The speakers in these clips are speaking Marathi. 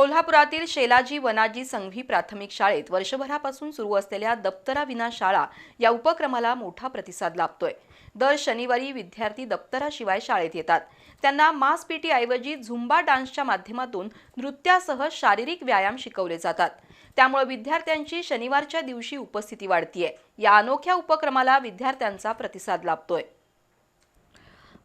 कोल्हापुरातील शेलाजी वनाजी संघवी प्राथमिक शाळेत वर्षभरापासून सुरू असलेल्या दप्तराविना शाळा या उपक्रमाला मोठा प्रतिसाद लाभतोय. दर शनिवारी विद्यार्थी दप्तराशिवाय शाळेत येतात. त्यांना मास ऐवजी झुंबा डान्सच्या माध्यमातून नृत्यासह शारीरिक व्यायाम शिकवले जातात. त्यामुळे विद्यार्थ्यांची शनिवारच्या दिवशी उपस्थिती वाढतीये. या अनोख्या उपक्रमाला विद्यार्थ्यांचा प्रतिसाद लाभतोय.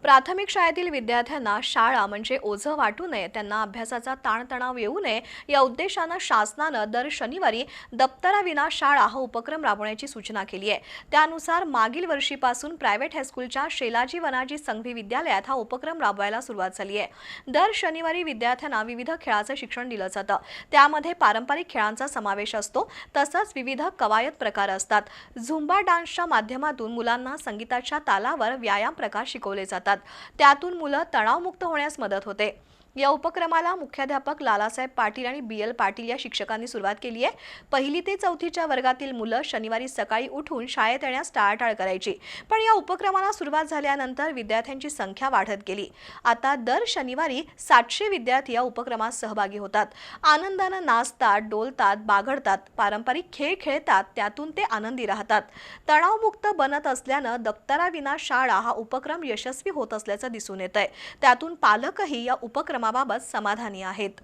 प्राथमिक शाळेतील विद्यार्थ्यांना शाळा म्हणजे ओझं वाटू नये त्यांना अभ्यासाचा ताणतणाव येऊ नये या उद्देशानं शासनानं दर शनिवारी दप्तराविना शाळा हा उपक्रम राबवण्याची सूचना केली आहे. त्यानुसार मागील वर्षीपासून प्रायव्हेट हायस्कूलच्या शेलाजी वनाजी संघवी विद्यालयात हा उपक्रम राबवायला सुरुवात झाली आहे. दर शनिवारी विद्यार्थ्यांना विविध खेळाचं शिक्षण दिलं जातं. त्यामध्ये पारंपरिक खेळांचा समावेश असतो तसंच विविध कवायत प्रकार असतात. झुंबा डान्सच्या माध्यमातून मुलांना संगीताच्या तालावर व्यायाम प्रकार शिकवले जातात. त्यातून मुलं तणावमुक्त होण्यास मदत होते. या उपक्रमाला मुख्याध्यापक लालासाहेब पाटील आणि बी एल पाटील या शिक्षकांनी सुरुवात केली आहे. पहिली ते चौथीच्या वर्गातील मुलं शनिवारी सकाळी उठून शाळेत येण्यास टाळाटाळ करायची. पण या उपक्रमाला सुरुवात झाल्यानंतर विद्यार्थ्यांची संख्या वाढत गेली. आता दर शनिवारी सातशे विद्यार्थी या उपक्रमात सहभागी होतात. आनंदानं नाचतात डोलतात बागडतात पारंपरिक खेळ खेळतात त्यातून ते आनंदी राहतात. तणावमुक्त बनत असल्यानं दप्तराविना शाळा हा उपक्रम यशस्वी होत असल्याचं दिसून येत आहे त्यातून पालकही या उपक्रमाबाबत समाधानी आहेत.